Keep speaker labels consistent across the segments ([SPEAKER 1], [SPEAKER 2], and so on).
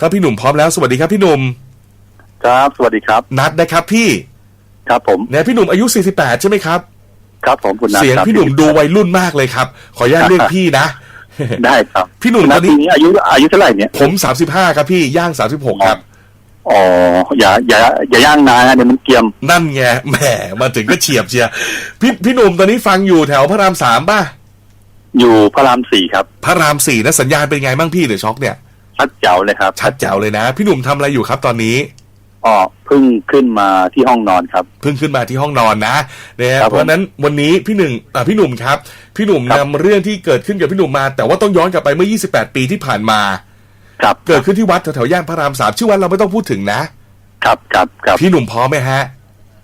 [SPEAKER 1] ถ้าพี่หนุ่มพร้อมแล้วสวัสดีครับพี่หนุ่ม
[SPEAKER 2] ครับ สวัสดีครับ
[SPEAKER 1] นัดนะครับพี่
[SPEAKER 2] ครับผม
[SPEAKER 1] เนี่ยพี่หนุ่มอายุ 48 ใช่ไหมครับ
[SPEAKER 2] ครับผมคุณนัท
[SPEAKER 1] เสียง
[SPEAKER 2] ครับ
[SPEAKER 1] พี่หนุ่มดูวัยรุ่นมากเลยครับ ขออนุญาตเรียกพี่นะ
[SPEAKER 2] ได้ครับ
[SPEAKER 1] พี่หนุ่ม
[SPEAKER 2] คุณ
[SPEAKER 1] ต
[SPEAKER 2] นั
[SPEAKER 1] อ
[SPEAKER 2] ท
[SPEAKER 1] นนี้
[SPEAKER 2] ปีนี้อายุอายุเท่าไหร่เนี่ย
[SPEAKER 1] ผม35ครับพี่ย่าง36ครับ
[SPEAKER 2] อ๋ออย่าอย่าอย่าย่างนานนะเดี๋ยวมันเกรียม
[SPEAKER 1] นั่นไงแหมมาถึงก็เฉียบเชียร์พี่พี่หนุ่มตอนนี้ฟังอยู่แถวพระรามสามป่ะ
[SPEAKER 2] อยู่พระรามสี่ครับ
[SPEAKER 1] พระรามสี่นะสัญญาณเป็นไงบ้างพี่เดี๋ยวช็อกเนี่ย
[SPEAKER 2] ชัดเจ๋วเลยครับ
[SPEAKER 1] ชัดแจ๋วเลยนะ พี่หนุ่มทำอะไรอยู่ครับตอนนี้
[SPEAKER 2] อ๋อเพิ่งขึ้นมาที่ห้องนอนครับ
[SPEAKER 1] เพิ่งขึ้นมาที่ห้องนอนนะเนี่ย
[SPEAKER 2] ครับผม
[SPEAKER 1] เพราะฉะนั้นวันนี้พี่หนึ่งอ่าพี่หนุ่มครับ พี่หนุ่ม
[SPEAKER 2] ครั
[SPEAKER 1] นำ
[SPEAKER 2] บ
[SPEAKER 1] เรื่องที่เกิดขึ้นกับพี่หนุ่มมา แต่ว่าต้องย้อนกลับไปเมื่อ 28 ปีที่ผ่านมา
[SPEAKER 2] ครับ
[SPEAKER 1] เกิดขึ้นที่วัดแถวๆย่านพระรามสามชื่อวัดเราไม่ต้องพูดถึงนะ
[SPEAKER 2] ครับครับครับ
[SPEAKER 1] พี่หนุ่มพร้อมไหมฮะ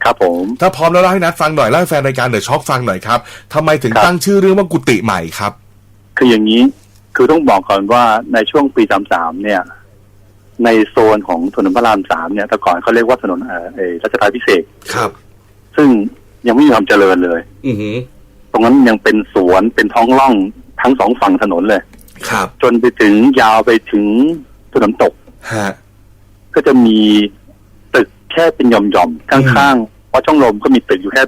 [SPEAKER 2] ครับผม
[SPEAKER 1] ถ้าพร้อมแล้วเล่าให้นัดฟังหน่อยเล่าให้แฟนรายการเดอะช็อคฟังหน่อยครับทำไมถึง
[SPEAKER 2] ครับ
[SPEAKER 1] ตั้งชื่อเรื่องว่ากุฏิใหม่ครับ
[SPEAKER 2] คืออย่างนี้ คือต้องบอกก่อนว่าในช่วงปีสามสามเนี่ย ในโซนของถนนพระรามสามเนี่ยแต่ก่อนเขาเรียกว่าถนนเอ่อเอ่อรัชดาพิเศษก
[SPEAKER 1] ครับ
[SPEAKER 2] ซึ่งยังไม่มีความเจริญเลย
[SPEAKER 1] อือหือ
[SPEAKER 2] ตรงนั้นยังเป็นสวนเป็นท้องร่องทั้งสองฝั่งถนนเลย
[SPEAKER 1] ครับ
[SPEAKER 2] จนไปถึงยาวไปถึงถนนตก
[SPEAKER 1] ฮะ
[SPEAKER 2] ก็จะมีตึกแค่เป็นหย่อมๆข้างๆวัดช่องลมก็มีตึกอยู่แค่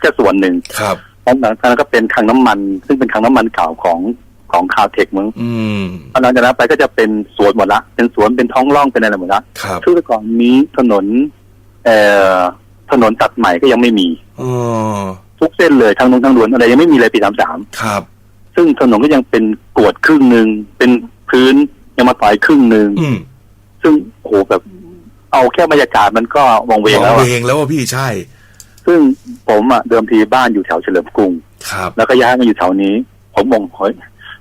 [SPEAKER 2] แค่ส่วนหนึ่ง
[SPEAKER 1] ครับ
[SPEAKER 2] แล้วหลังจากนั้นก็เป็นคลังน้ำมัน ซึ่งเป็นคลังน้ำมันเก่าของ ของคาวเทคมึง
[SPEAKER 1] อืม
[SPEAKER 2] หลังจากนั้นไปก็จะเป็นสวนหมดละ เป็นสวนเป็นท้องร่องเป็นอะไรหมดละ
[SPEAKER 1] ครับ
[SPEAKER 2] ซึ่งแต่ก่อนนี้ถนน เอ่อถนนตัดใหม่ก็ยังไม่มี
[SPEAKER 1] อ๋อ
[SPEAKER 2] ทุกเส้นเลยทางลงทางด่วนอะไรยังไม่มีเลยปีสามสาม
[SPEAKER 1] ครับ
[SPEAKER 2] ซึ่งถนนก็ยังเป็นกรวดครึ่งหนึ่งเป็นพื้นยังมาต่อยครึ่งหนึ่ง
[SPEAKER 1] อืม
[SPEAKER 2] ซึ่งโอ้โหแบบเอาแค่บรรยากาศมันก็วังเวงแล้ว
[SPEAKER 1] ม
[SPEAKER 2] อะ
[SPEAKER 1] เวงแล้วว่าพี่ใช่
[SPEAKER 2] ซึ่งผมอะเดิมทีบ้านอยู่แถวเฉลิมกรุง
[SPEAKER 1] ครับ
[SPEAKER 2] แล้วก็ย้ายมาอยู่แถวนี้ ผมมองเฮ้ย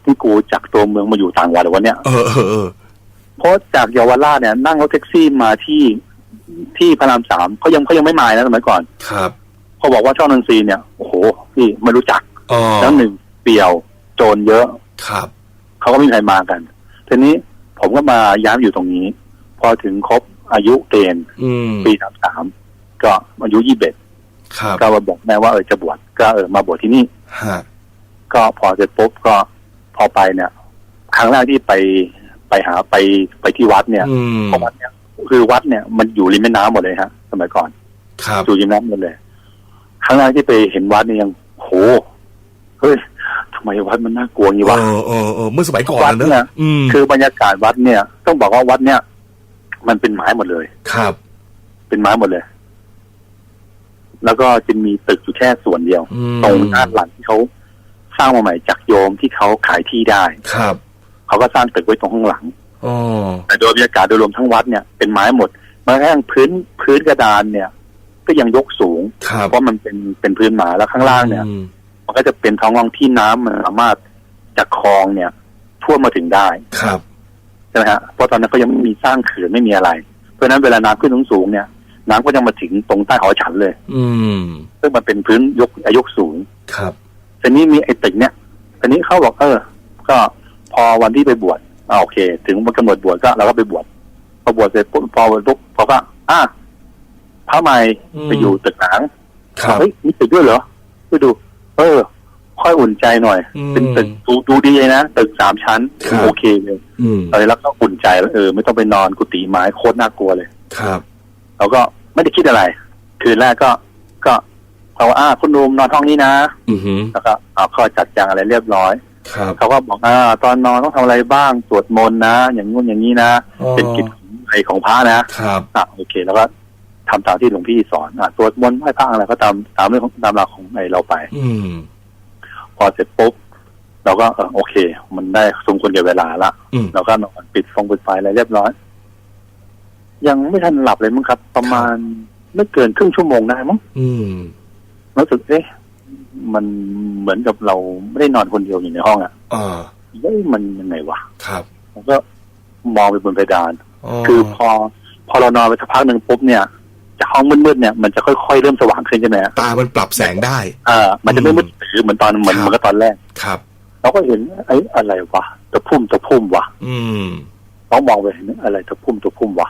[SPEAKER 2] ที่กูจากตัวเมืองมาอยู่ต่างจังหวัดเลยวะเนี่ย
[SPEAKER 1] เออเออเออ
[SPEAKER 2] เพราะจากเยาวราชเนี่ย นั่งรถแท็กซี่มาที่ที่พระรามสามเขายังเขายังไม่มานะสมัยก่อน
[SPEAKER 1] ครับ
[SPEAKER 2] เขาบอกว่าช่องนันซีเนี่ยโอ้โหพี่ไม่รู้จัก
[SPEAKER 1] อ๋อ
[SPEAKER 2] แล้วหนึ่งเปรี่ยวโจรเยอะ
[SPEAKER 1] ครับ
[SPEAKER 2] เขาก็ไม่มีใครมากันทีนี้ผมก็มาย้ายมาอยู่ตรงนี้ พอถึงครบอายุเกณฑ์
[SPEAKER 1] อืม
[SPEAKER 2] ปีสามสามก็อายุยี่สิบเอ็ด
[SPEAKER 1] ครับ
[SPEAKER 2] ก็มาบอกแม่ว่าเออจะบวชก็เออมาบวชที่นี่
[SPEAKER 1] ฮะ
[SPEAKER 2] ก็พอเสร็จปุ๊บก็ พอไปเนี่ย ครั้งแรกที่ไปไปหาไปไปที่วัดเนี่ย
[SPEAKER 1] อืม
[SPEAKER 2] เพราะวัดเนี่ยคือวัดเนี่ยมันอยู่ริมแม่น้ำหมดเลยฮะสมัยก่อน
[SPEAKER 1] ครับ
[SPEAKER 2] อยู่ริมน้ำหมดเลย ครั้งแรกที่ไปเห็นวัดเนี่ยยังโหเฮ้ยทำไมวัดมันน่ากลัวอย่างนี้
[SPEAKER 1] เอ
[SPEAKER 2] วะ
[SPEAKER 1] อเออเออเมื่อสมัยก่อน
[SPEAKER 2] วัด
[SPEAKER 1] นะ
[SPEAKER 2] เนี่ย
[SPEAKER 1] อืม
[SPEAKER 2] คือบรรยากาศวัดเนี่ย ต้องบอกว่าวัดเนี่ย มันเป็นไม้หมดเลย
[SPEAKER 1] ครับ
[SPEAKER 2] เป็นไม้หมดเลย แล้วก็จะมีตึกอยู่แค่ส่วนเดียว
[SPEAKER 1] อืม
[SPEAKER 2] ตรงด้านหลังที่เขา สร้างมาใหม่จากโยมที่เขาขายที่ได้
[SPEAKER 1] ครับ
[SPEAKER 2] เขาก็สร้างตึกไว้ตรงข้างหลัง
[SPEAKER 1] อ๋อ
[SPEAKER 2] แต่โดยบรรยากาศโดยรวมทั้งวัดเนี่ยเป็นไม้หมดแม้กระทั่งพื้นพื้นกระดานเนี่ย ก็ยังยกสูง
[SPEAKER 1] ครับ
[SPEAKER 2] เพราะมันเป็นเป็นพื้นไม้แล้วข้างล่างเนี่ย
[SPEAKER 1] อืม
[SPEAKER 2] มันก็จะเป็นท้องร่องที่น้ำมันสามารถจากคลองเนี่ยท่วมมาถึงได้
[SPEAKER 1] ครับ
[SPEAKER 2] ใช่ไหมฮะเพราะตอนนั้นก็ยังไม่มีสร้างเขื่อนไม่มีอะไร เพราะฉะนั้นเวลาน้ำขึ้นสูงๆเนี่ยน้ำก็จะมาถึงตรงใต้หอฉันเลย
[SPEAKER 1] อืม
[SPEAKER 2] ซึ่งมันเป็นพื้นยกอายุสูง
[SPEAKER 1] ครับ
[SPEAKER 2] ทีนี้มีไอ้ตึกเนี่ยทีนี้เขาบอกเออ ก็พอวันที่ไปบวชอ่าโอเค ถึงวันกำหนดบวชก็เราก็ไปบวชพอบวชเสร็จปุ๊บพอบวชปุ๊บพอก็อะพระใหม่
[SPEAKER 1] อืม
[SPEAKER 2] ไปอยู่ตึกหนัง
[SPEAKER 1] ครับ
[SPEAKER 2] เฮ้ยมีตึกด้วยเหรอไปดู เออ ค่อยอุ่นใจหน่อย
[SPEAKER 1] อืม
[SPEAKER 2] เป็นตึกดูดูดีเลยนะตึกสามชั้น
[SPEAKER 1] ครับ
[SPEAKER 2] โอเคเลย
[SPEAKER 1] อืม
[SPEAKER 2] เออแล้วก็อุ่นใจแล้วเออไม่ต้องไปนอนกุฏิไม้โคตรน่ากลัวเลย
[SPEAKER 1] ครับ
[SPEAKER 2] เราก็ไม่ได้คิดอะไร คืนแรกก็ก็ เขาว่าอ่าคุณนุมนอนห้องนี้นะ
[SPEAKER 1] อือหือ
[SPEAKER 2] แล้วก็เอาข้อจัดจางอะไรเรียบร้อย
[SPEAKER 1] ครับ
[SPEAKER 2] เขาก็บอกอ่าตอนนอนต้องทำอะไรบ้างสวดมนต์นะ อย่างงู้นอย่างนี้นะ
[SPEAKER 1] อ๋อ
[SPEAKER 2] เป็นกิจของไอของพระนะครับ อะโอเค แล้วก็ทำตามที่หลวงพี่สอนอะสวดมนต์ไหว้พระอะไรก็ตามตามเรื่องของตามหลักของไอเราไป
[SPEAKER 1] อืม
[SPEAKER 2] พอเสร็จปุ๊บเราก็เออโอเค มันได้สมควรแก่เวลาละ
[SPEAKER 1] อืม
[SPEAKER 2] เราก็นอนปิดฟงปิดไฟอะไรเรียบร้อย ยังไม่ทันหลับเลยมั้งครับ ประมาณไม่เกินครึ่งชั่วโมงได้มั้ง
[SPEAKER 1] อืม
[SPEAKER 2] รู้สึกเอ๊ะมันเหมือนกับเราไม่ได้นอนคนเดียวอยู่ในห้องอะ
[SPEAKER 1] อ่า
[SPEAKER 2] เฮ้ยมันยังไงวะ
[SPEAKER 1] ครับ
[SPEAKER 2] ผมก็มองไปบนเพดาน
[SPEAKER 1] อ๋อ
[SPEAKER 2] คือพอ พอเรานอนไปสักพักหนึ่งปุ๊บเนี่ยจากห้องมืดๆเนี่ยมันจะค่อยๆเริ่มสว่างขึ้นใช่ไหมฮะ
[SPEAKER 1] ตา มันปรับแสงได้
[SPEAKER 2] อ่ามันจะไม่
[SPEAKER 1] อืม
[SPEAKER 2] มืดถือเหมือนตอนเหมือน
[SPEAKER 1] ครับ
[SPEAKER 2] เหมือนกับตอนแรก
[SPEAKER 1] ครับ
[SPEAKER 2] เราก็เห็นไอ้อะไรวะตะพุ่มตะพุ่มวะ
[SPEAKER 1] อืม
[SPEAKER 2] เรามองไปเห็นอะไรตะพุ่มตะพุ่มวะ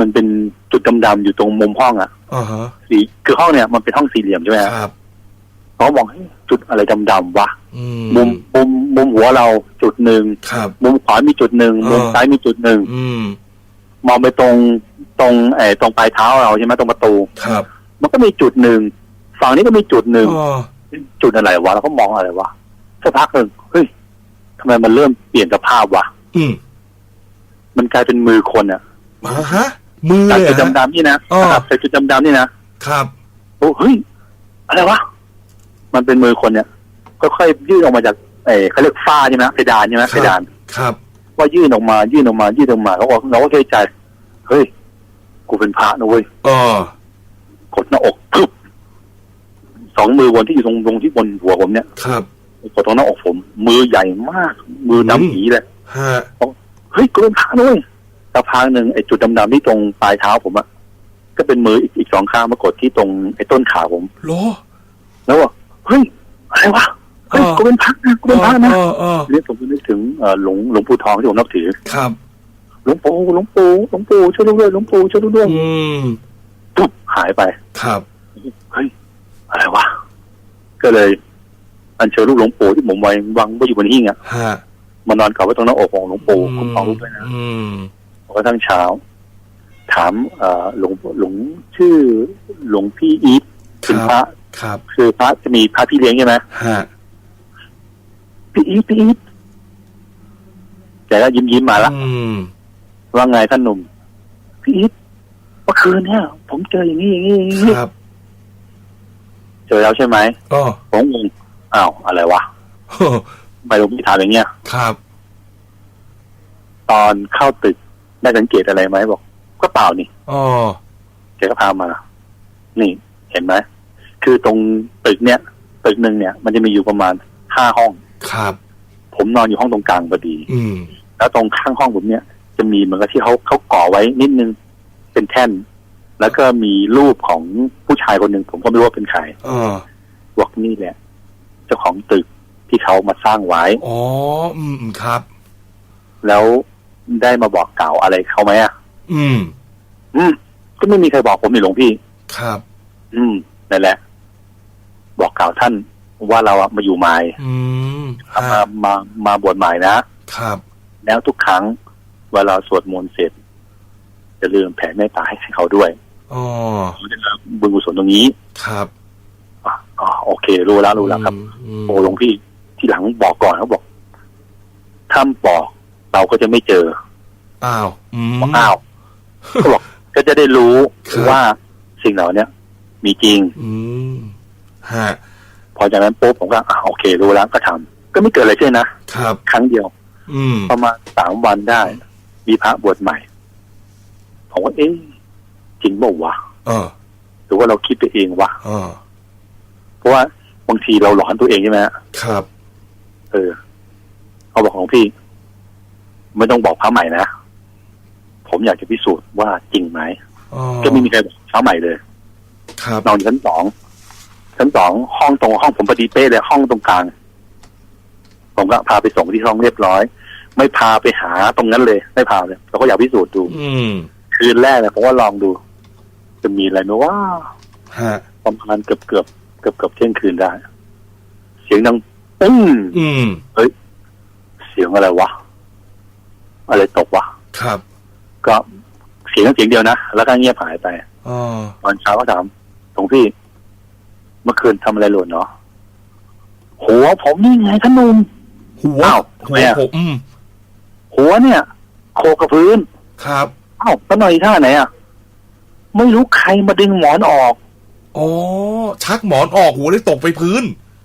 [SPEAKER 2] มันเป็นจุดดำๆอยู่ตรงมุมห้องอะ
[SPEAKER 1] อ่าฮะ
[SPEAKER 2] สีคือห้องเนี่ยมันเป็นห้องสี่เหลี่ยมใช่ไหมฮะ
[SPEAKER 1] ครับ
[SPEAKER 2] เขามองเฮ้ยจุดอะไรดำๆวะ
[SPEAKER 1] อื
[SPEAKER 2] มุมมุมมุมหัวเราจุดหนึ่ง
[SPEAKER 1] ครับ
[SPEAKER 2] มุมขวามีจุดหนึ่ง
[SPEAKER 1] เออ
[SPEAKER 2] มุมซ้ายมีจุดหนึ่ง
[SPEAKER 1] อืม
[SPEAKER 2] มองไปตรงตรงไอ้ตรงปลายเท้าเราใช่ไหมตรงประตู
[SPEAKER 1] ครับ
[SPEAKER 2] มันก็มีจุดหนึ่งฝั่งนี้ก็มีจุดหนึ่ง
[SPEAKER 1] อ๋อ
[SPEAKER 2] จุดอะไรวะเราก็มองอะไรวะสักพักหนึ่งเฮ้ยทำไมมันเริ่มเปลี่ยนสภาพวะ
[SPEAKER 1] อืม
[SPEAKER 2] มันกลายเป็นมือคนอะ
[SPEAKER 1] มาฮะ มือ
[SPEAKER 2] จาก
[SPEAKER 1] เลย
[SPEAKER 2] จุด
[SPEAKER 1] เหรอฮะ
[SPEAKER 2] ดำๆนี่นะ
[SPEAKER 1] อ๋อ
[SPEAKER 2] ครับจากจุดดำๆนี่นะครับ โอ้เฮ้ยอะไรวะมันเป็นมือคนเนี่ยค่อยๆยื่นออกมาจากเออเขาเรียกฝ้าใช่ไหมเพดานใช่ไหมเพดาน
[SPEAKER 1] ครับ
[SPEAKER 2] ว่ายื่นออกมายื่นออกมายื่นออกมาเขาบอกเราก็เคยใจ เฮ้ย กูเป็นพระนะเว้ย
[SPEAKER 1] อ๋อก
[SPEAKER 2] ดหน้าอกปึ๊บสองมือบนที่อยู่ตรงตรงที่บนหัวผมเนี่ย
[SPEAKER 1] ครับ
[SPEAKER 2] กดตรงหน้าอกผม มือใหญ่มาก มือดำผีเลย
[SPEAKER 1] ฮะ
[SPEAKER 2] เฮ้ยกูเป็นพระนะเว้ย สักพักหนึ่งไอ้จุดดำๆที่ตรงปลายเท้าผมอะก็เป็นมืออีกอีกสองข้างมากดที่ตรงไอ้ต้นขาผม
[SPEAKER 1] โล
[SPEAKER 2] แล้วว่าเฮ้ยอะไรวะเฮ้ย
[SPEAKER 1] อ๋อ
[SPEAKER 2] กูเป็นพระนะกูเป็นพระนะ
[SPEAKER 1] เออเออ
[SPEAKER 2] เรียกผมก็นึกถึงเอ่อหลวงหลวงปู่ทองที่ผมนับถือ
[SPEAKER 1] ครับ
[SPEAKER 2] หลวงปู่หลวงปู่หลวงปู่ช่วยลูกด้วยหลวงปู่ช่วยลูกด้วย
[SPEAKER 1] อืม
[SPEAKER 2] ปุ๊บหายไป
[SPEAKER 1] ครับ
[SPEAKER 2] เฮ้ยอะไรวะก็เลย อัญเชิญลูกหลวงปู่ที่ผมไว้วางไว้อยู่บนหิ้งอะ
[SPEAKER 1] ฮะ
[SPEAKER 2] มานอนกับไว้ตรงหน้าอกของหลวงปู่คุ้มครองลูกด้วยนะ
[SPEAKER 1] อืม
[SPEAKER 2] กระทั่งเช้า ถามเอ่อหลวงหลวงชื่อหลวงพี่อีท
[SPEAKER 1] ค
[SPEAKER 2] เป็นพ
[SPEAKER 1] รั
[SPEAKER 2] ระ
[SPEAKER 1] บครับ
[SPEAKER 2] คือพระจะมีพระพี่เลี้ยงใช่ไหม
[SPEAKER 1] ฮะ
[SPEAKER 2] พี่อีทพี่อีทแกก็ยิ้มยิ้มๆมาละ
[SPEAKER 1] อืม
[SPEAKER 2] ว่าไงท่านหนุ่ม พี่อีทเมื่อคืนเนี่ย ผมเจออย่างนี้อย่างนี้อย่างนี้
[SPEAKER 1] ครับ
[SPEAKER 2] เจอแล้วใช่ไหม
[SPEAKER 1] อ๋อ
[SPEAKER 2] ผมงงอ้าวอะไรวะ
[SPEAKER 1] โอ้
[SPEAKER 2] ทำไมหลวงพี่ถามอย่างเงี้ย
[SPEAKER 1] ครับ
[SPEAKER 2] ตอนเข้าตึก ได้สังเกตอะไรไหมบอก ก็เปล่านี่
[SPEAKER 1] อ๋อ
[SPEAKER 2] แกก็พามา นี่ เห็นไหมคือตรงตึกเนี้ยตึกหนึ่งเนี่ย มันจะมีอยู่ประมาณห้าห้อง
[SPEAKER 1] ครับ
[SPEAKER 2] ผมนอนอยู่ห้องตรงกลางพอดี
[SPEAKER 1] อืม
[SPEAKER 2] แล้วตรงข้างห้องผมเนี่ย จะมีเหมือนกับที่เขาเขาก่อไว้นิดนึงเป็นแท่น แล้วก็มีรูปของผู้ชายคนหนึ่งผมก็ไม่รู้ว่าเป็นใคร
[SPEAKER 1] อ๋อ
[SPEAKER 2] บอกนี่แหละเจ้าของตึกที่เขามาสร้างไว้
[SPEAKER 1] อ๋อ อืมอืมครับ
[SPEAKER 2] แล้ว ได้มาบอกกล่าวอะไรเขาไหมอะ
[SPEAKER 1] อืม
[SPEAKER 2] อืม ก็ไม่มีใครบอกผมนี่หลวงพี่
[SPEAKER 1] ครับ
[SPEAKER 2] อืมนั่นแหละ บอกกล่าวท่านว่าเราอะมาอยู่ใหม่
[SPEAKER 1] อืม
[SPEAKER 2] มา
[SPEAKER 1] ฮะ
[SPEAKER 2] มามาบวชใหม่นะ
[SPEAKER 1] ครับ
[SPEAKER 2] แล้วทุกครั้งเวลาสวดมนต์เสร็จจะลืมแผ่เมตตาให้เขาด้วย
[SPEAKER 1] อ๋อ
[SPEAKER 2] เขาจะรับบุญกุศลตรงนี้
[SPEAKER 1] ครับ
[SPEAKER 2] อะอ๋อโอเค รู้แล้วรู้แล้วครับ
[SPEAKER 1] อืม
[SPEAKER 2] โอ้หลวงพี่ที่หลังบอกก่อนเขาบอกถ้าบอก เราก็จะไม่เจอ
[SPEAKER 1] อ้าวอืม
[SPEAKER 2] บอกอ้าวเขาบอกก็จะได้รู้
[SPEAKER 1] ครับ
[SPEAKER 2] ว่าสิ่งเหล่าเนี้ยมีจริง
[SPEAKER 1] อืมฮะ
[SPEAKER 2] พอจากนั้นปุ๊บผมก็อ่าโอเค รู้แล้วก็ทำก็ไม่เกิดอะไรขึ้นนะครับ ครั้งเดียว
[SPEAKER 1] อืม
[SPEAKER 2] ประมาณสามวันได้ มีพระบวชใหม่ผมว่าเอ๊ะจริงเปล่าวะ
[SPEAKER 1] เออ
[SPEAKER 2] หรือว่าเราคิดไปเองวะ
[SPEAKER 1] เออ
[SPEAKER 2] เพราะว่าบางทีเราหลอนตัวเองใช่ไหมฮะ
[SPEAKER 1] ครับ
[SPEAKER 2] เออเขาบอกของพี่ ไม่ต้องบอกพระใหม่นะ ผมอยากจะพิสูจน์ว่าจริงไหม
[SPEAKER 1] อ๋อ
[SPEAKER 2] ก็ไม่มีใครบอกพระใหม่เลย
[SPEAKER 1] ครับ
[SPEAKER 2] นอนอยู่ชั้นสองชั้นสองห้องตรงห้องผมพอดีเป๊ะเลยห้องตรงกลาง ผมก็พาไปส่งที่ห้องเรียบร้อย ไม่พาไปหาตรงนั้นเลย ไม่พาเลยเราก็อยากพิสูจน์ดู
[SPEAKER 1] อืม
[SPEAKER 2] คืนแรกเลยผมว่าลองดู จะมีอะไรไหมว่า
[SPEAKER 1] ฮะ
[SPEAKER 2] ประมาณเกือบเกือบเกือบเกือบเที่ยงคืนได้ เสียงดังตึ้ง
[SPEAKER 1] อืม
[SPEAKER 2] เสียงอะไรวะ อะไรตกวะ
[SPEAKER 1] ครับ
[SPEAKER 2] ก็เสี ยงเสียงเดียวนะแล้วก็เงียบหายไป
[SPEAKER 1] อ๋อ
[SPEAKER 2] ตอนเช้าก็ถามหลวงพี่ เมื่อคืนทำอะไรหล่นเนาะหัวผมนี่ไงท่านหนุ่ม
[SPEAKER 1] หัว
[SPEAKER 2] อ้าว
[SPEAKER 1] หัว
[SPEAKER 2] ทำไมอะ
[SPEAKER 1] ผมอืม
[SPEAKER 2] หัวเนี่ย โคกับพื้น
[SPEAKER 1] ครับ
[SPEAKER 2] อ้าวแล้วนอนอีท่าไหนอะไม่รู้ใครมาดึงหมอนออก
[SPEAKER 1] อ๋อชักหมอนออกหัวเลยตกไปพื้น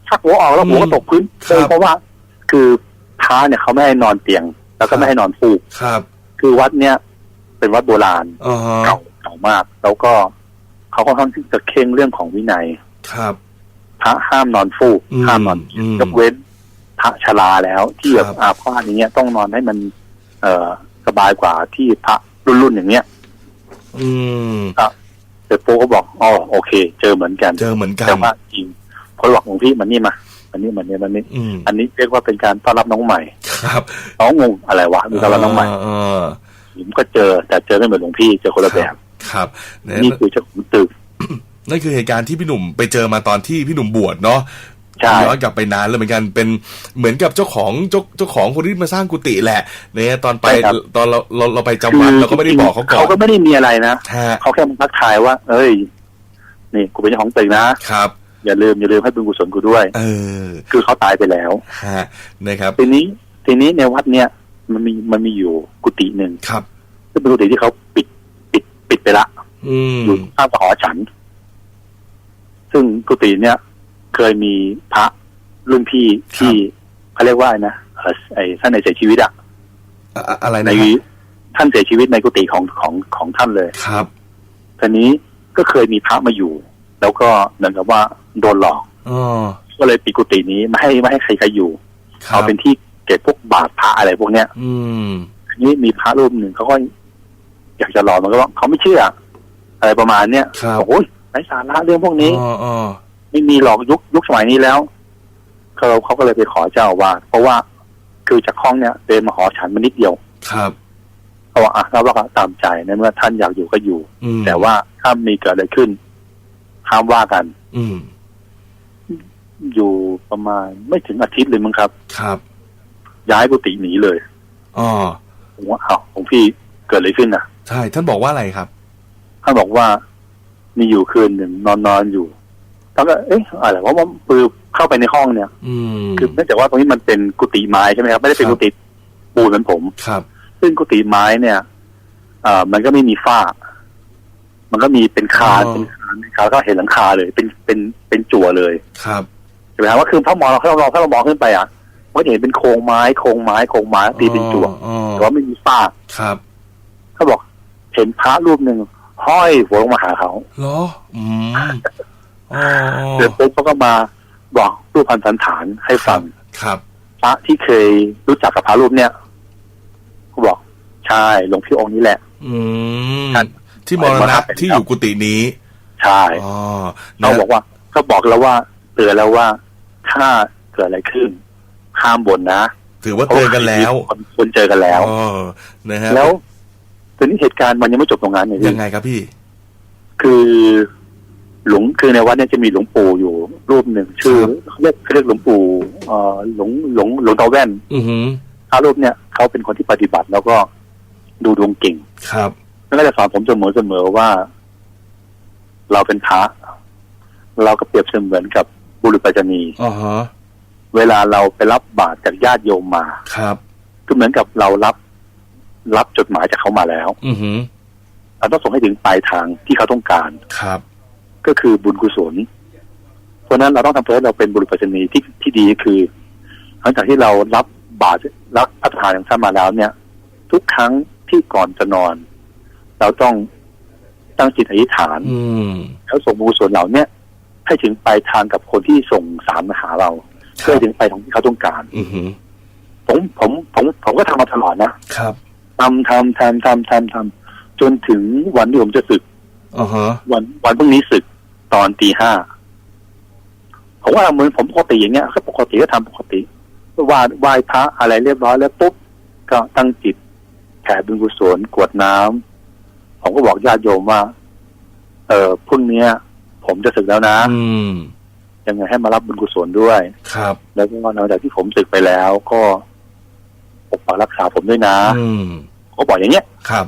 [SPEAKER 2] ชักหัวออกแล้วหัวก็ตกพื้น
[SPEAKER 1] ครับ
[SPEAKER 2] เพราะว่า คือพระเนี่ยเขาไม่ให้นอนเตียง แล้วก็ไม่ให้นอนฟูก
[SPEAKER 1] ครับ
[SPEAKER 2] คือวัดเนี่ย เป็นวัดโบราณ
[SPEAKER 1] อ๋อฮะ
[SPEAKER 2] เก่าเก่ามาก แล้วก็เขาค่อนข้างที่จะเข่งเรื่องของวินัย
[SPEAKER 1] ครับ
[SPEAKER 2] พระห้ามนอนฟูก
[SPEAKER 1] อืม
[SPEAKER 2] ห้ามนอน
[SPEAKER 1] อืม
[SPEAKER 2] ยกเว้นพระชราแล้วที่แบบ
[SPEAKER 1] ครับ
[SPEAKER 2] อาพาธอย่างเงี้ยต้องนอนให้มัน เอ่อสบายกว่าที่พระรุ่นๆอย่างเงี้ย
[SPEAKER 1] อืม
[SPEAKER 2] แต่โป๊ก็บอกอ๋อโอเค เจอเหมือนกัน
[SPEAKER 1] เจอเหมือนกัน
[SPEAKER 2] แต่ว่าจริงเพราะหลอกของพี่มันนี่มามันนี่มันนี่มันนี่
[SPEAKER 1] อืม
[SPEAKER 2] อันนี้เรียกว่าเป็นการต้อนรับน้องใหม่
[SPEAKER 1] ครับ
[SPEAKER 2] น้องงงอะไรวะมีต้อนรับน้องใหม่
[SPEAKER 1] เออ
[SPEAKER 2] ผมก็เจอ แต่เจอไม่เหมือนหลวงพี่เจอคนละแบบ
[SPEAKER 1] ครับเนี่ย
[SPEAKER 2] นี่คือเจ้าของตึก
[SPEAKER 1] นั่นคือเหตุการณ์ที่พี่หนุ่มไปเจอมาตอนที่พี่หนุ่มบวชเนาะ
[SPEAKER 2] ใช่
[SPEAKER 1] ย้อนกลับไปนานแล้วเหมือนกันเป็นเหมือนกับเจ้าของเจ้าเจ้าของคนที่มาสร้างกุฏิแหละเนี่ยตอนไป
[SPEAKER 2] ใช่ครับ
[SPEAKER 1] ตอนเราเราเราไปจำวัดเราก็ไม่ได้บอกเขาก่อ
[SPEAKER 2] เขาก็
[SPEAKER 1] น
[SPEAKER 2] ไม่ได้มีอะไรนะ
[SPEAKER 1] ฮะ
[SPEAKER 2] เขาแค่มาทักทายว่า เอ้ย นี่กูเป็นเจ้าของตึกนะ
[SPEAKER 1] ครับ
[SPEAKER 2] อย่าลืมอย่าลืมให้บุญกุศลกูด้วย
[SPEAKER 1] เออ
[SPEAKER 2] คือเขาตายไปแล้ว
[SPEAKER 1] ฮะนะครับ
[SPEAKER 2] ทีนี้ทีนี้ในวัดเนี่ย มันมีมันมีอยู่กุฏิหนึ่ง
[SPEAKER 1] ครับ
[SPEAKER 2] ซึ่งเป็นกุฏิที่เขาปิดปิดปิดไปละ
[SPEAKER 1] อืม
[SPEAKER 2] อยู่ข้างกับหอฉัน ซึ่งกุฏิเนี่ยเคยมีพระรุ่นพี่ที่เขาเรียกว่าไงนะเอ่อไอ้ท่านในเสียชีวิตอะ
[SPEAKER 1] อะอะอะไร
[SPEAKER 2] ใน
[SPEAKER 1] นะครับ
[SPEAKER 2] ท่านเสียชีวิตในกุฏิของของของท่านเลย
[SPEAKER 1] ครับ
[SPEAKER 2] ทีนี้ก็เคยมีพระมาอยู่ แล้วก็เหมือนกับว่าโดนหลอก
[SPEAKER 1] อ๋อ
[SPEAKER 2] ก็เลยปิดกุฏินี้ไม่ให้ไม่ให้ใครใครอยู่
[SPEAKER 1] ครั
[SPEAKER 2] เอา
[SPEAKER 1] บ
[SPEAKER 2] เป็นที่ เก็บพวกบาตรพระอะไรพวกเนี้ย
[SPEAKER 1] อืม
[SPEAKER 2] ทีนี้มีพระรูปหนึ่งเขาก็อยากจะหลอกมันก็ว่าเขาไม่เชื่อ อะไรประมาณเนี้ย
[SPEAKER 1] ครับ
[SPEAKER 2] โอ้ยไร้สาระเรื่องพวกนี้
[SPEAKER 1] อ๋ออ๋อ
[SPEAKER 2] ไม่มีหลอกยุคยุคสมัยนี้แล้วเขาเขาก็เลยไปขอเจ้าอาวาสเพราะว่าคือจากห้องเนี้ยเดินมาหอฉันมานิดเดียว
[SPEAKER 1] ครับ
[SPEAKER 2] เขาบอกอะแล้วเราก็ตามใจในเมื่อท่านอยากอยู่ก็อยู่
[SPEAKER 1] อืม
[SPEAKER 2] แต่ว่าถ้ามีเกิดอะไรขึ้นห้ามว่ากัน
[SPEAKER 1] อืม
[SPEAKER 2] อยู่ประมาณไม่ถึงอาทิตย์เลยมั้งครับ
[SPEAKER 1] ครับ
[SPEAKER 2] ย้ายกุฏิหนีเลย
[SPEAKER 1] อ๋อ
[SPEAKER 2] ผมว่าอ้าวของพี่เกิดอะไรขึ้นนะ
[SPEAKER 1] ใช่ ท่านบอกว่าอะไรครับ
[SPEAKER 2] ท่านบอกว่ามีอยู่คืนหนึ่งนอนนอนอยู่แล้วก็เอ๊ะอะไรว่าว่าปือเข้าไปในห้องเนี่ย
[SPEAKER 1] อืม
[SPEAKER 2] คือเนื่องจากว่าตรงนี้มันเป็นกุฏิไม้ใช่ไหมครับ ไม่ได้เป็น
[SPEAKER 1] ครับ
[SPEAKER 2] กุฏิปูนเหมือนผม
[SPEAKER 1] ครับ
[SPEAKER 2] ซึ่งกุฏิไม้เนี่ยเอ่อมันก็ไม่มีฝ้า มันก็มีเป็นคานเป็นคานเป็นคานแล้วก็เห็นหลังคาเลย เป็นเป็นเป็นจั่วเลย
[SPEAKER 1] ครับ
[SPEAKER 2] ใช่ไหมครับว่าคือถ้ามองเราถ้าเรามองถ้าเรามองขึ้นไปอะ มันก็จะเห็นเป็นโครงไม้โครงไม้โครงไม้ตีเป็นจั่ว
[SPEAKER 1] อ๋อ
[SPEAKER 2] แต่ว่าไม่มีฝ้า
[SPEAKER 1] ครับ
[SPEAKER 2] เขาบอกเห็นพระรูปหนึ่งห้อยหัวลงมาหาเขา
[SPEAKER 1] เหรออืมอ๋อ
[SPEAKER 2] เสร็จปุ๊บเขาก็มาบอกรูปพันสันฐานให้ฟัง
[SPEAKER 1] ครับ
[SPEAKER 2] พระที่เคยรู้จักกับพระรูปเนี่ยเขาบอกใช่หลวงพี่องค์นี้แหละ
[SPEAKER 1] อืม
[SPEAKER 2] ท่าน
[SPEAKER 1] ที่มรณะที่อยู่กุฏินี้
[SPEAKER 2] ใช่
[SPEAKER 1] อ๋อ
[SPEAKER 2] เขาบอกว่าเขาบอกแล้วว่าเตือนแล้วว่าถ้าเกิดอะไรขึ้น ห้ามบ่นนะ
[SPEAKER 1] ถือว่าเตือนกันแล้ว
[SPEAKER 2] คนคนเจอกันแล้ว
[SPEAKER 1] อ๋อนะฮะ
[SPEAKER 2] แล้วทีนี้เหตุการณ์มันยังไม่จบตรงนั้นเนี่ย
[SPEAKER 1] ยังไงครับพี่
[SPEAKER 2] คือหลวงคือในวัดเนี่ยจะมีหลวงปู่อยู่รูปหนึ่งชื่อ
[SPEAKER 1] ครับ
[SPEAKER 2] เขาเรียกเขาเรียกหลวงปู่เอ่อหลวงหลวงหลวงตาแว่น
[SPEAKER 1] อือหือ
[SPEAKER 2] พระรูปเนี่ยเขาเป็นคนที่ปฏิบัติแล้วก็ดูดวงเก่ง
[SPEAKER 1] ครับ
[SPEAKER 2] แล้วก็จะสอนผมเสมอเสมอว่า เราเป็นพระเราก็เปรียบเสมือนกับบุรุษไปรษณีย์
[SPEAKER 1] อ๋อฮะ
[SPEAKER 2] เวลาเราไปรับบาตรจากญาติโยมมา
[SPEAKER 1] ครับ
[SPEAKER 2] ก็เหมือนกับเรารับ รับจดหมายจากเขามาแล้ว
[SPEAKER 1] อือหือ
[SPEAKER 2] เราต้องส่งให้ถึงปลายทางที่เขาต้องการ
[SPEAKER 1] ครับ
[SPEAKER 2] ก็คือบุญกุศล เพราะฉะนั้นเราต้องทำตัวให้เราเป็นบุรุษไปรษณีย์ที่ที่ดีคือ หลังจากที่เรารับบาตรรับอัฐานของท่านมาแล้วเนี่ย ทุกครั้งที่ก่อนจะนอน เราต้องตั้งจิตอธิษฐาน
[SPEAKER 1] อืม
[SPEAKER 2] แล้วส่งบุญกุศลเหล่าเนี้ยให้ถึงปลายทางกับคนที่ส่งสารมาหาเรา
[SPEAKER 1] ครั
[SPEAKER 2] เพื่อบให้ถึงไปทางที่เขาต้องการ
[SPEAKER 1] อือหือ
[SPEAKER 2] ผมผมผมผมก็ทำมาตลอดนะครับทำทำทำทำทำทำจนถึงวันที่ผมจะศึก
[SPEAKER 1] อ๋อฮะ
[SPEAKER 2] วันวันพรุ่งนี้ศึกตอนตีห้าผมว่าเหมือนผมปกติอย่างเงี้ยก็ปกติก็ทำปกติไหว้ไหว้พระอะไรเรียบร้อยแล้วปุ๊บก็ตั้งจิตแผ่บุญกุศลกรวดน้ำผมก็บอกญาติโยมว่า เออพรุ่งเนี้ยผมจะศึกแล้วนะ
[SPEAKER 1] อืม
[SPEAKER 2] ยังไงให้มารับบุญกุศลด้วย
[SPEAKER 1] ครับ
[SPEAKER 2] แล้วก็หลังจากที่ผมศึกไปแล้วก็ปกปักรักษาผมด้วยนะ
[SPEAKER 1] อืม
[SPEAKER 2] เขาบอกอย่างเงี้ย
[SPEAKER 1] ครับ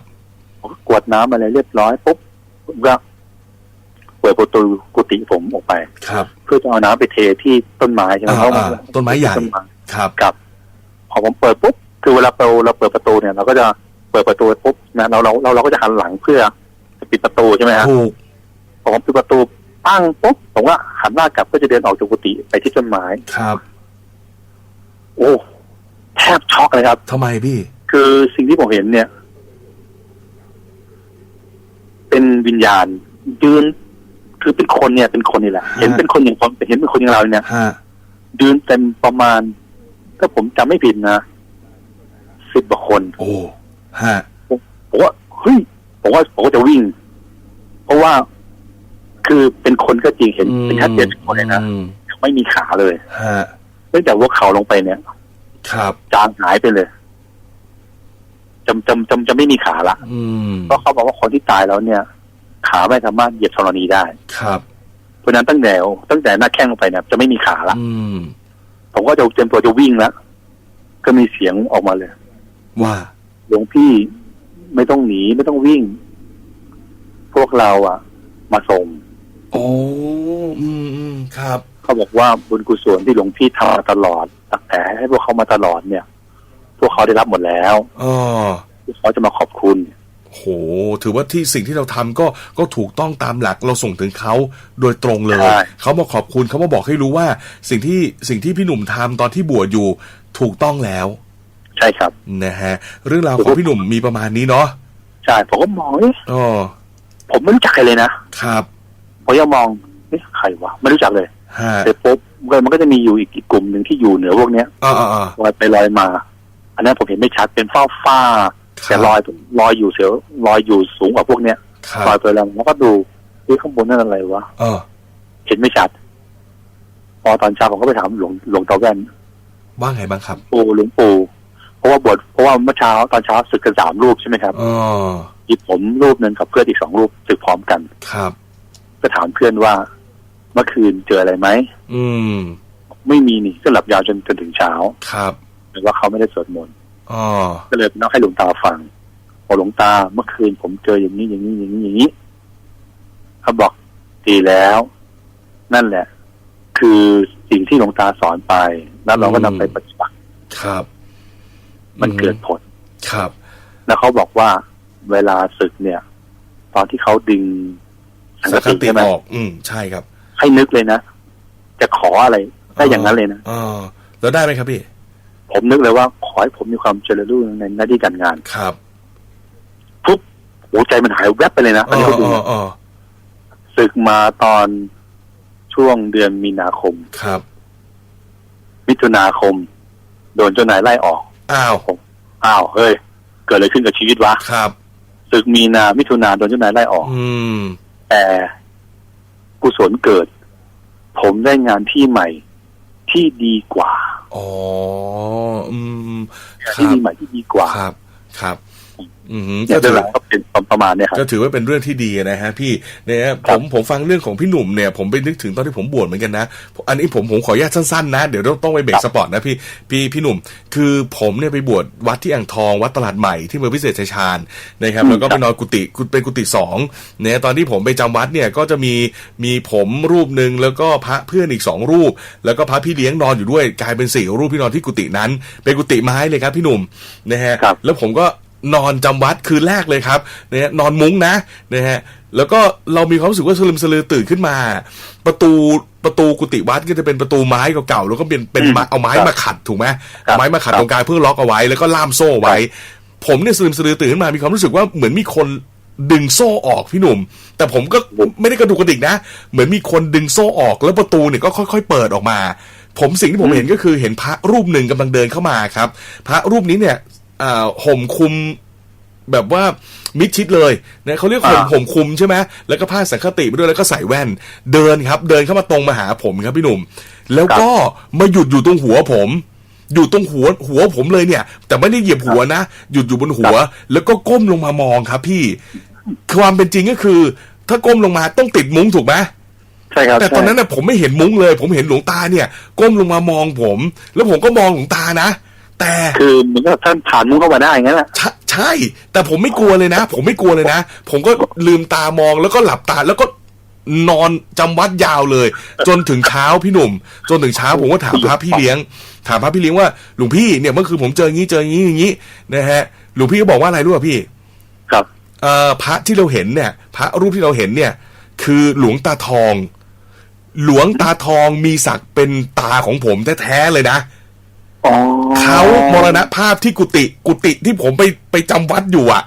[SPEAKER 2] ผมก็กรวดน้ำอะไรเรียบร้อยปุ๊บผมก็เปิดประตูกุฏิผมออกไป
[SPEAKER 1] ครับ
[SPEAKER 2] เพื่อจะเอาน้ำไปเทที่ต้นไม้ใช่ไหม
[SPEAKER 1] อ่า
[SPEAKER 2] เพราะ
[SPEAKER 1] อ่าต้นไม้ใหญ่
[SPEAKER 2] ต้นไม้
[SPEAKER 1] ครับ
[SPEAKER 2] กับพอผมเปิดปุ๊บคือเวลาเราเราเปิดประตูเนี่ย เราก็จะเปิดประตูปุ๊บนะเราเราเราเราก็จะหันหลังเพื่อจะปิดประตูใช่ไหมฮะ
[SPEAKER 1] ถูก
[SPEAKER 2] พอผมปิดประตู ปั้งปุ๊บผมก็หันหน้ากลับก็จะเดินออกจากกุฏิไปที่ต้นไม้
[SPEAKER 1] ครับ
[SPEAKER 2] โอ้แทบช็อกเลยครับ
[SPEAKER 1] ทำไมพี่
[SPEAKER 2] คือสิ่งที่ผมเห็นเนี่ย เป็นวิญญาณ ยืน คือเป็นคนเนี่ย เป็นคนนี่แหละ
[SPEAKER 1] ฮะ
[SPEAKER 2] เห็นเป็นคนอย่างคนเห็นเป็นคนอย่างเราเนี่ย
[SPEAKER 1] ฮะ
[SPEAKER 2] ยืนเต็มประมาณถ้าผมจำไม่ผิดนะสิบกว่าคน
[SPEAKER 1] โอ้ฮะ
[SPEAKER 2] ผมว่าเฮ้ยผมว่าผมก็จะวิ่ง เพราะว่า คือเป็นคนก็จริงเห็นเป็นชัดเจนเป็นคนเลยนะ
[SPEAKER 1] อืม
[SPEAKER 2] ไม่มีขาเลย
[SPEAKER 1] ฮะ
[SPEAKER 2] เนื่องจากว่าเขาลงไปเนี่ย
[SPEAKER 1] ครับ
[SPEAKER 2] จางหายไปเลยจำจำจำจะไม่มีขาละ
[SPEAKER 1] อืม
[SPEAKER 2] เพราะเขาบอกว่าคนที่ตายแล้วเนี่ย ขาไม่สามารถเหยียบธรณีได้
[SPEAKER 1] ครับ
[SPEAKER 2] เพราะฉะนั้นตั้งแต่ตั้งแต่หน้าแข้งลงไปเนี่ยจะไม่มีขาละ
[SPEAKER 1] อืม
[SPEAKER 2] ผมก็จะเตรียมตัวจะวิ่งแล้วก็มีเสียงออกมาเลย
[SPEAKER 1] ว่า
[SPEAKER 2] หลวงพี่ไม่ต้องหนีไม่ต้องวิ่ง พวกเราอะ มาส่ง
[SPEAKER 1] โอ้อืมอืม ครับ
[SPEAKER 2] เขาบอกว่าบุญกุศลที่หลวงพี่ทำมาตลอดตักแต่ให้พวกเขามาตลอดเนี่ย พวกเขาได้รับหมดแล้ว
[SPEAKER 1] อ๋อ
[SPEAKER 2] พวกเขาจะมาขอบคุณ
[SPEAKER 1] โห ถือว่าที่สิ่งที่เราทำก็ก็ถูกต้องตามหลักเราส่งถึงเขาโดยตรงเลย
[SPEAKER 2] ใช่
[SPEAKER 1] เขามาขอบคุณเขามาบอกให้รู้ว่า สิ่งที่สิ่งที่พี่หนุ่มทำตอนที่บวชอยู่ถูกต้องแล้ว
[SPEAKER 2] ใช่ครับ
[SPEAKER 1] นะฮะ เรื่องราวของพี่หนุ่มมีประมาณนี้เนาะ
[SPEAKER 2] ใช่ผมก็มองเอ๊ะ
[SPEAKER 1] อ๋อ
[SPEAKER 2] ผมไม่รู้จักใครเลยนะครับ ผมยังมองเอ๊ะใครวะไม่รู้จักเลย
[SPEAKER 1] ฮะ
[SPEAKER 2] เสร็จปุ๊บมันก็จะมีอยู่อีกอีกกลุ่มหนึ่งที่อยู่เหนือพวกเนี้ย
[SPEAKER 1] อ่าอ่าอ่า
[SPEAKER 2] ลอยไปลอยมา อันนั้นผมเห็นไม่ชัดเป็นฟ้าฟ้าๆ
[SPEAKER 1] ครับ
[SPEAKER 2] แต่ลอยลอยอยู่เสียวลอยอยู่สูงกว่าพวกเนี้ย
[SPEAKER 1] ครับ
[SPEAKER 2] ลอยไปแล้วแล้วก็ดูเฮ้ยข้างบนนั่นอะไรวะ
[SPEAKER 1] เออ
[SPEAKER 2] เห็นไม่ชัด พอตอนเช้าผมก็ไปถามหลวงหลวงตาแว่น
[SPEAKER 1] ว่าไงบ้างครับ
[SPEAKER 2] ปู่หลวงปู่เพราะว่าบวชเพราะว่าเมื่อเช้าตอนเช้าศึกกันสามรูปใช่ไหมครับ
[SPEAKER 1] อ๋อ
[SPEAKER 2] หยิบผมรูปหนึ่งกับเพื่อนอีกสองรูปศึกพร้อมกัน
[SPEAKER 1] ครับ
[SPEAKER 2] ก็ถามเพื่อนว่า เมื่อคืนเจออะไรไหม
[SPEAKER 1] อืม
[SPEAKER 2] ไม่มีนี่ก็หลับยาวจนจนถึงเช้า
[SPEAKER 1] ครับ
[SPEAKER 2] หรือว่าเขาไม่ได้สวดมนต์
[SPEAKER 1] อ๋อ
[SPEAKER 2] ก็เลยต้องให้หลวงตาฟังบอกหลวงตาเมื่อคืนผมเจออย่างนี้อย่างนี้อย่างนี้อย่างนี้เขาบอกดีแล้ว นั่นแหละ คือสิ่งที่หลวงตาสอนไป แล้วเราก็นำไปปฏิบัติ
[SPEAKER 1] ครับ
[SPEAKER 2] มันเกิดผล
[SPEAKER 1] ครับ
[SPEAKER 2] แล้วเขาบอกว่าเวลาศึกเนี่ย ตอนที่เขาดึงสัง
[SPEAKER 1] สั
[SPEAKER 2] ก
[SPEAKER 1] งค
[SPEAKER 2] ติ
[SPEAKER 1] ติ
[SPEAKER 2] ใช่ไหม
[SPEAKER 1] ออก อืมใช่ครับ
[SPEAKER 2] ให้นึกเลยนะ จะขออะไรได้อย่างนั้นเลยนะ
[SPEAKER 1] อ๋อแล้วได้ไหมครับพี่
[SPEAKER 2] ผมนึกเลยว่า ขอให้ผมมีความเจริญรุ่งเรืองในหน้าที่การงาน
[SPEAKER 1] ครับ
[SPEAKER 2] ปุ๊บหัวใจมันหายแวบไปเลยนะต
[SPEAKER 1] อ๋
[SPEAKER 2] อน
[SPEAKER 1] อ
[SPEAKER 2] ที่เขาดึง
[SPEAKER 1] อ๋ออ๋อ
[SPEAKER 2] ศึกมาตอนช่วงเดือนมีนาคม
[SPEAKER 1] ครับ
[SPEAKER 2] มิถุนาคม โดนเจ้านายไล่ออก
[SPEAKER 1] อ้าว
[SPEAKER 2] อ้าวเฮ้ย เกิดอะไรขึ้นกับชีวิตวะ
[SPEAKER 1] ครับ
[SPEAKER 2] ศึกมีนามิถุนาโดนเจ้านายไล่ออก
[SPEAKER 1] อืม
[SPEAKER 2] แต่ กุศลเกิด ผมได้งานที่ใหม่ที่ดีกว่า
[SPEAKER 1] อ๋อ อืมค
[SPEAKER 2] ที่
[SPEAKER 1] รับ
[SPEAKER 2] ดีใหม่ที่ดีกว่า
[SPEAKER 1] ครับ ครับ อืม
[SPEAKER 2] เนี่ย
[SPEAKER 1] ก็
[SPEAKER 2] เรื่
[SPEAKER 1] ถื
[SPEAKER 2] อง
[SPEAKER 1] อ
[SPEAKER 2] ราวก็เป็นประมาณเนี่ยครับ
[SPEAKER 1] ก็ถือว่าเป็นเรื่องที่ดีนะฮะพี่เนี่ยฮะ
[SPEAKER 2] ครั
[SPEAKER 1] ผ
[SPEAKER 2] บ
[SPEAKER 1] มผมฟังเรื่องของพี่หนุ่มเนี่ยผมไปนึกถึงตอนที่ผมบวชเหมือนกันนะ อันนี้ผมผมขออนุญาตสั้นๆนะเดี๋ยวต้องต้องไปเบรกสปอร์ตนะพี่พี่พี่หนุ่ม คือผมเนี่ยไปบวชวัดที่อ่างทองวัดตลาดใหม่ที่เมืองพิเศษชัยชาญนะครับ
[SPEAKER 2] อืม
[SPEAKER 1] แล้วก็
[SPEAKER 2] ครั
[SPEAKER 1] ไป
[SPEAKER 2] บ
[SPEAKER 1] นอนกุฏิกุฏิเป็นกุฏิสองเนี่ยตอนที่ผมไปจำวัดเนี่ยก็จะมีมีผมรูปหนึ่งแล้วก็พระเพื่อนอีกสองรูป แล้วก็พระพี่เลี้ยงนอนอยู่ด้วยกลายเป็นสี่รูปที่นอนที่กุฏินั้น เป็นกุฏิไม้เลยครับพี่หนุ่มนะฮะ
[SPEAKER 2] ครับ
[SPEAKER 1] แล้วผมก็ นอนจำวัดคืนแรกเลยครับนะฮะนอนมุ้งนะนะฮะแล้วก็เรามีความรู้สึกว่าสลึมสลือตื่นขึ้นมา ประตูประตูกุฏิวัดก็จะเป็นประตูไม้เก่าๆแล้วก็เป็นเป็นไม้เอาไม้
[SPEAKER 2] ครับ
[SPEAKER 1] มาขัดถูกไหม
[SPEAKER 2] ครับ
[SPEAKER 1] เอาไม้มาขัด
[SPEAKER 2] ครับ
[SPEAKER 1] ตรงกลางเพื่อล็อกเอาไว้ แล้วก็ล่ามโซ่ไว้ ผมเนี่ยสลึมสลือตื่นขึ้นมามีความรู้สึกว่าเหมือนมีคนดึงโซ่ออกพี่หนุ่ม แต่ผมก็ไม่ได้กระดุกกระดิกนะ เหมือนมีคนดึงโซ่ออกแล้วประตูเนี่ยก็ค่อย ๆ เปิดออกมา ผมสิ่งที่ผมเห็นก็คือเห็นพระรูปหนึ่งกำลังเดินเข้ามาครับ พระรูปนี้เนี่ย อ่าห่มคลุมแบบว่ามิดชิดเลยนะเขาเรียกห่ม
[SPEAKER 2] อ่า
[SPEAKER 1] ห่มคลุมใช่ไหมแล้วก็ผ้าสังคติไปด้วยแล้วก็ใส่แว่น เดินครับ เดินเข้ามาตรงมาหาผมครับพี่หนุ่ม แล้วก็มาหยุดอยู่ตรงหัวผม อยู่ตรงหัวหัวผมเลยเนี่ย แต่ไม่ได้เหยียบหัวนะหยุดอยู่บนหัว แล้วก็ก้มลงมามองครับ พี่ ความเป็นจริงก็คือ ถ้าก้มลงมาต้องติดมุ้งถูกไหม
[SPEAKER 2] ใช่ครับ
[SPEAKER 1] แต่ตอนนั้น
[SPEAKER 2] ใช่
[SPEAKER 1] น่ะผมไม่เห็นมุ้งเลย ผมเห็นหลวงตาเนี่ย ก้มลงมามองผม แล้วผมก็มองหลวงตานะ แต่
[SPEAKER 2] คือเหมือนกับท่านผ่านมุ้งเข้ามาได้อย่างนั้นแหละ
[SPEAKER 1] ใช่ใช่ แต่ผมไม่กลัวเลยนะ ผมไม่กลัวเลยนะ ผมก็ลืมตามองแล้วก็หลับตาแล้วก็นอนจำวัดยาวเลย จนถึงเช้าพี่หนุ่ม จนถึงเช้าผมก็ถามพระพี่เลี้ยง ถามพระพี่เลี้ยงว่าหลวงพี่เนี่ยเมื่อคืนผมเจออย่างนี้เจออย่างนี้อย่างนี้นะฮะหลวงพี่ก็บอกว่าอะไรรู้ป่ะพี่
[SPEAKER 2] ครับ
[SPEAKER 1] เอ่อพระที่เราเห็นเนี่ย พระรูปที่เราเห็นเนี่ย คือหลวงตาทอง หลวงตาทองมีศักดิ์เป็นตาของผมแท้ๆเลยนะ
[SPEAKER 2] อ๋อ
[SPEAKER 1] เขามรณภาพที่กุฏิกุฏิที่ผมไปไปจำวัดอยู่อะ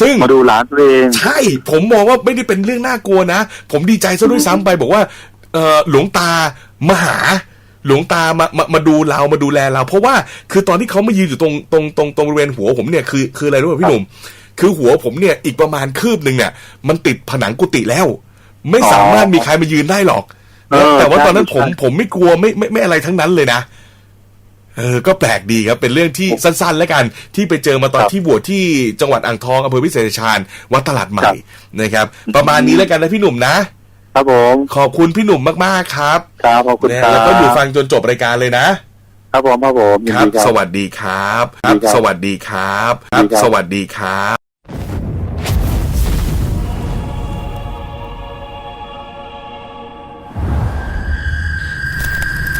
[SPEAKER 1] ซึ่ง
[SPEAKER 2] มาดูหลานตัวเอง
[SPEAKER 1] ใช่ ผมมองว่าไม่ได้เป็นเรื่องน่ากลัวนะ ผมดีใจซะด้วยซ้ำไปบอกว่าเออหลวงตามาหาหลวงตามามามาดูเรามาดูแลเรา เพราะว่าคือตอนที่เขามายืนอยู่ตรงตรงตรงตรงบริเวณหัวผมเนี่ยคือคืออะไรรู้ป่ะพี่หนุ่มคือหัวผมเนี่ยอีกประมาณคืบหนึ่งเนี่ย มันติดผนังกุฏิแล้ว ไม่สามารถมีใครมายืนได้หรอก
[SPEAKER 2] เออ
[SPEAKER 1] แต่ว่าตอนนั้น
[SPEAKER 2] ใช่
[SPEAKER 1] ผม
[SPEAKER 2] ใช่
[SPEAKER 1] ผมไม่กลัวไม่ไม่ไม่อะไรทั้งนั้นเลยนะ เออ ก็แปลกดีครับ เป็นเรื่องที่สั้นๆ แล้วกัน ที่ไปเจอมาตอน
[SPEAKER 2] ครับ
[SPEAKER 1] ที่บวชที่จังหวัดอ่างทองอำเภอวิเศษชัยชาญวัดตลาดใหม่
[SPEAKER 2] ครับ
[SPEAKER 1] นะครับ ประมาณนี้แล้วกันนะพี่หนุ่มนะ
[SPEAKER 2] ครับผม
[SPEAKER 1] ขอบคุณพี่หนุ่มมากๆครับ
[SPEAKER 2] ครับ ขอบคุณ
[SPEAKER 1] เนี่ย
[SPEAKER 2] ครับ
[SPEAKER 1] แล้วก็อยู่ฟังจนจบรายการเลยนะ
[SPEAKER 2] ครับผม ครับผมยิน
[SPEAKER 1] ครับ
[SPEAKER 2] ดีครับ
[SPEAKER 1] สวัสดีครับ ครับ
[SPEAKER 2] ดีครับ
[SPEAKER 1] สวัสดีครับครับ
[SPEAKER 2] ดีครับ
[SPEAKER 1] สวัสดีครับ